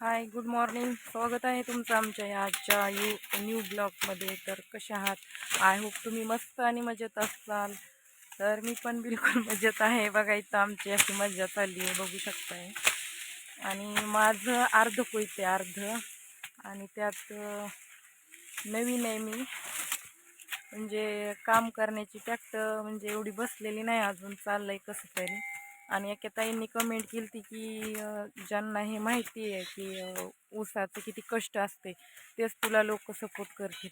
Hi good morning स्वागत आहे तुमचं आमच्या या आजच्या यू न्यू ब्लॉगमध्ये तर कशा आहात? आय होप तुम्ही मस्त आणि मजेत असाल. तर मी पण बिलकुल मजेत आहे. बघा इथं आमची अशी मजा चालली आहे. बघू शकताय. आणि माझं अर्ध कोयते अर्ध. आणि त्यात नवीन आहे मी. म्हणजे काम करण्याची टॅक्ट म्हणजे एवढी बसलेली नाही अजून. चाललं आहे कसं तरी. आणि एका ताईंनी कमेंट केली ती की ज्यांना हे माहिती आहे की ऊसाचं किती कष्ट असते तेच तुला लोक सपोर्ट करतील.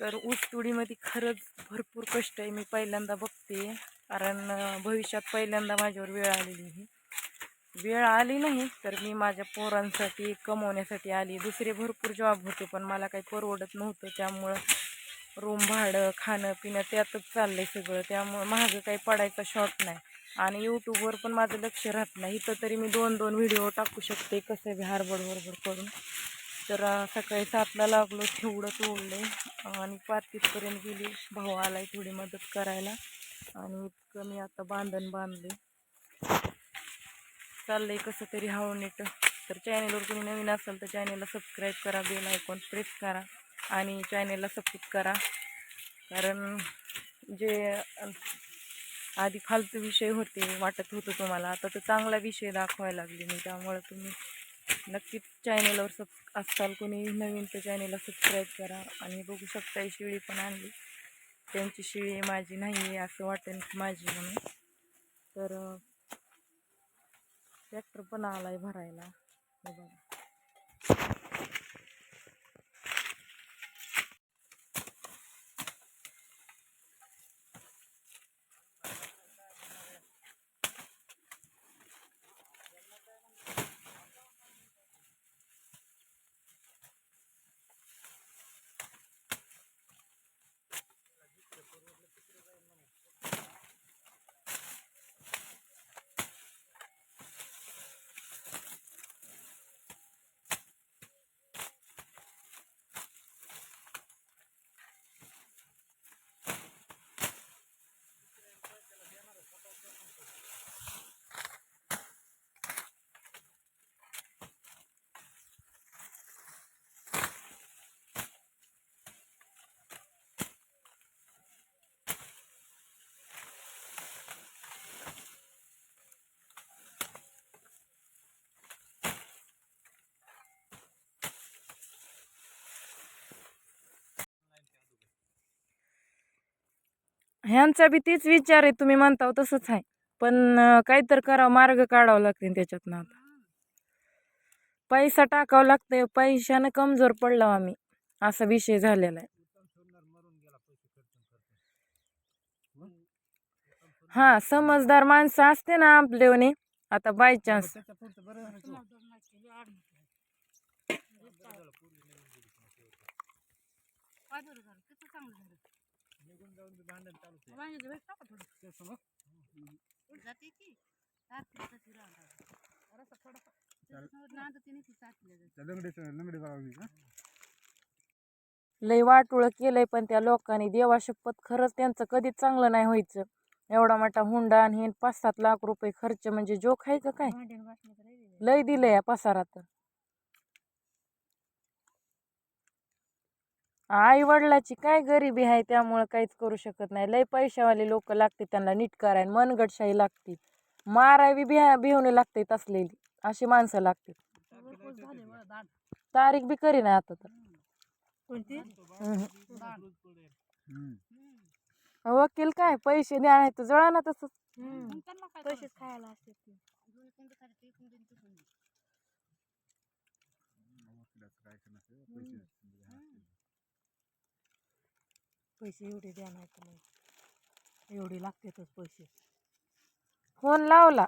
तर ऊस तुडीमध्ये खरंच भरपूर कष्ट आहे मी पहिल्यांदा बघते. कारण भविष्यात पहिल्यांदा माझ्यावर वेळ आलेली आहे. वेळ आली नाही तर मी माझ्या पोरांसाठी कमवण्यासाठी आली. दुसरे भरपूर जॉब होते पण मला काही परवडत नव्हतं. त्यामुळं रूम भाडं खाणं पिणं त्यातच आहे सगळं. त्यामुळं माझं काही पडायचा शॉट नाही. आणि यूट्यूबवर पण माझं लक्ष राहत नाही. इथं तरी मी दोन दोन व्हिडिओ टाकू शकते. कसं बी हरबड करून. तर सकाळी सातला लागलो. तेवढं तोडले आणि पाच तिथपर्यंत गेली. भाऊ आला आहे थोडी मदत करायला. आणि इतकं मी आता बांधण बांधले चाललंय कसं तरी हवं नीट. तर चॅनेलवर तुम्ही नवीन असाल तर चॅनेलला सबस्क्राईब करा. बेल आयकॉन प्रेस करा. आणि चॅनेलला सपोर्ट करा. कारण जे आधी फालतू विषय होते वाटत होतं तुम्हाला आता तर चांगला विषय दाखवायला लागले. मी त्यामुळे तुम्ही नक्कीच चॅनेलवर सब असाल कोणी नवीन तर चॅनेलला सबस्क्राईब करा. आणि बघू शकता ही शिळी पण आणली. त्यांची शिळी माझी नाही आहे असं वाटेल माझी म्हणून. तर ट्रॅक्टर पण आला आहे भरायला बघा. ह्यांचा बी तीच विचार आहे तुम्ही म्हणता तसंच आहे. पण काहीतरी करावं मार्ग काढावं लागते त्याच्यातनं आता. पैसा टाकावं लागतंय पैशानं कमजोर पडलो आम्ही. असा विषय झालेला आहे. हा समजदार माणसं असते ना आपल्याने आता बाय चान्स लंगडी बघावी का? लय वाटोळं केलंय पण त्या लोकांनी. देवा शपथ खरंच त्यांचं कधीच चांगलं नाही व्हायचं. एवढा मोठा हुंडा आणि पाच सात लाख रुपये खर्च म्हणजे जोक आहे का काय? लय दिलंय या पसारात. आई वडिलाची काय गरिबी आहे त्यामुळं काहीच करू शकत नाही. लय पैशावाले लोक लागते त्यांना नीट करायला मनगटशाही लागते. माराय बी बिहा बिहवणे लागते तसलेली अशी माणसं लागते. तारीख बी करी नाही आता तर. वकील काय पैसे द्या नाही तर जळा ना तसंच. पैसेच खायला असते पैसे एवढे द्या नाही तर मग एवढे लागतातच पैसे. फोन लावला.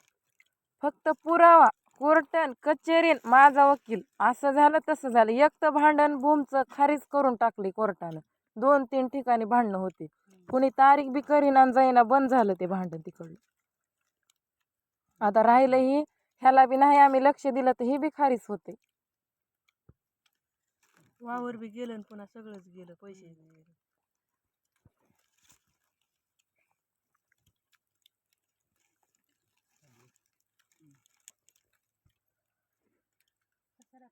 फक्त पुरावा कोर्टन कचेरीन माझा वकील. असं झालं तसं झालं. एक तर भांडण बूमचं खारीज करून टाकली कोर्टानं. दोन तीन ठिकाणी भांडणं होते. कुणी तारीख बी करीना आणि जाईना बंद झालं ते भांडण तिकडलं. आता राहिलं ही ह्याला बी नाही आम्ही लक्ष दिलं तर ही बी खारीज होते. वावर बी गेलं पुन्हा सगळंच गेलं पैसे बी गेले सारखा तशीवर मोठं गेले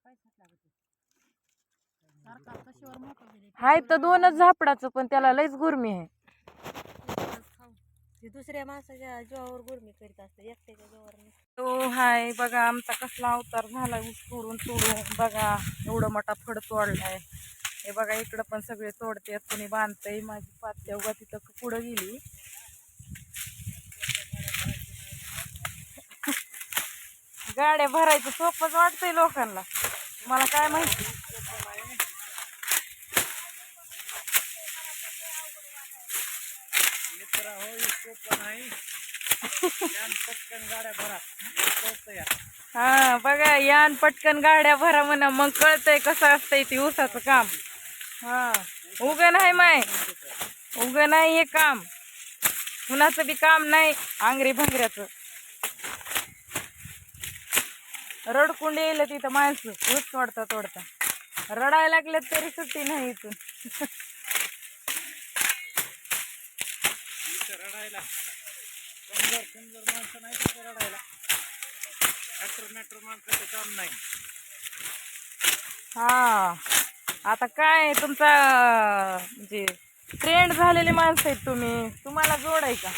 हाय तर दोनच झापडाचं पण त्याला लयच गुरमी आहे. ते दुसऱ्या माणसाच्या जीवावर गुरमी करीत असते एकट्याच्या जीवावर नाही. तो हाय बघा आमचा कसला अवतार झाला ऊस तोडून तोडून बघा एवढं मोठा फड तोडलाय. हे बघा इकडं पण सगळे तोडतात कोणी बांधतंय माझी पात्या उगा तिथं पुढं गेली. गाड्या भरायचं सोपंच वाटतंय लोकांना. मला काय माहिती? हा बघा यान पटकन गाड्या भरा म्हणा मग कळतंय कसं असतंय ते ऊसाचं काम. हा उगं नाही माय. उगं नाही हे काम. कुणाचं बी काम नाही आंगरी भांगऱ्याचं रडकुंड येईल तिथं माणसं. ऊस तोडता तोडता. रडायला लागले तरी सुट्टी नाही इथून. रडायला माणसं नाही रडायला माणसाचं काम नाही हा. आता काय तुमचा म्हणजे ट्रेंड झालेले माणसं आहेत तुम्ही. तुम्हाला जोडाय का?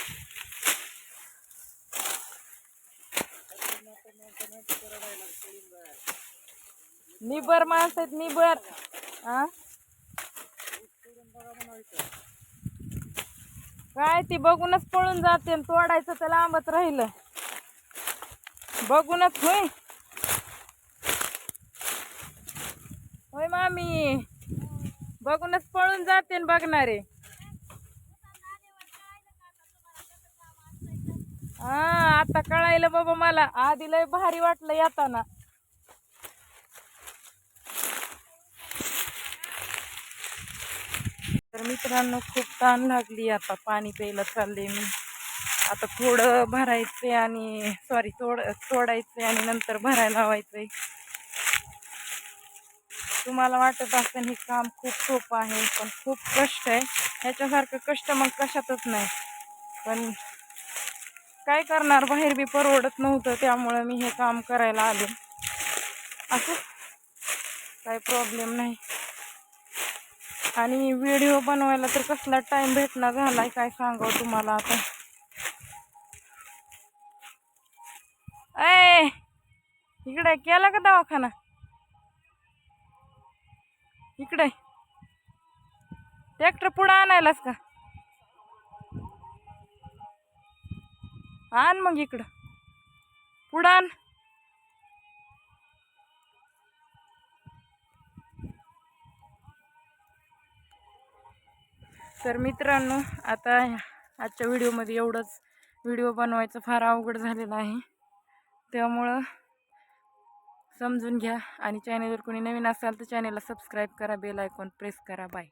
निबर माणसं आहेत निबर. हा काय ती बघूनच पळून जाते तोडायचं तर लांबच राहिलं. बघूनच होय. होय मामी. बघूनच पळून जाते बघणारे. हा आता कळायलं बाबा मला. आधी लय भारी वाटलं येताना. तर मित्रांनो खूप ताण लागली. आता पाणी प्यायला चालले मी. आता थोडं भरायचंय आणि सॉरी तोड तोडायचंय आणि नंतर भरायला लावायचंय. तुम्हाला वाटत असेल हे काम खूप सोपं आहे पण खूप कष्ट आहे. ह्याच्यासारखं कष्ट मग कशातच नाही. पण काय करणार? बाहेर बी परवडत नव्हतं त्यामुळं मी हे काम करायला आले. असं? काही प्रॉब्लेम नाही. आणि व्हिडिओ बनवायला तर कसला टाइम भेटणार झालाय? काय सांगावं तुम्हाला आता? ए इकडे केला का दवाखाना? इकडे. ट्रॅक्टर पुढं आणायलास का? आण मग इकडं. पुढं आण. तर मित्रांनो आता आजच्या व्हिडिओमध्ये एवढंच. व्हिडिओ बनवायचं फार अवघड झालेलं आहे. त्यामुळं समजून घ्या. आणि चॅनलवर कोणी नवीन असाल तर चॅनलला सबस्क्राईब करा बेल आयकॉन प्रेस करा. बाय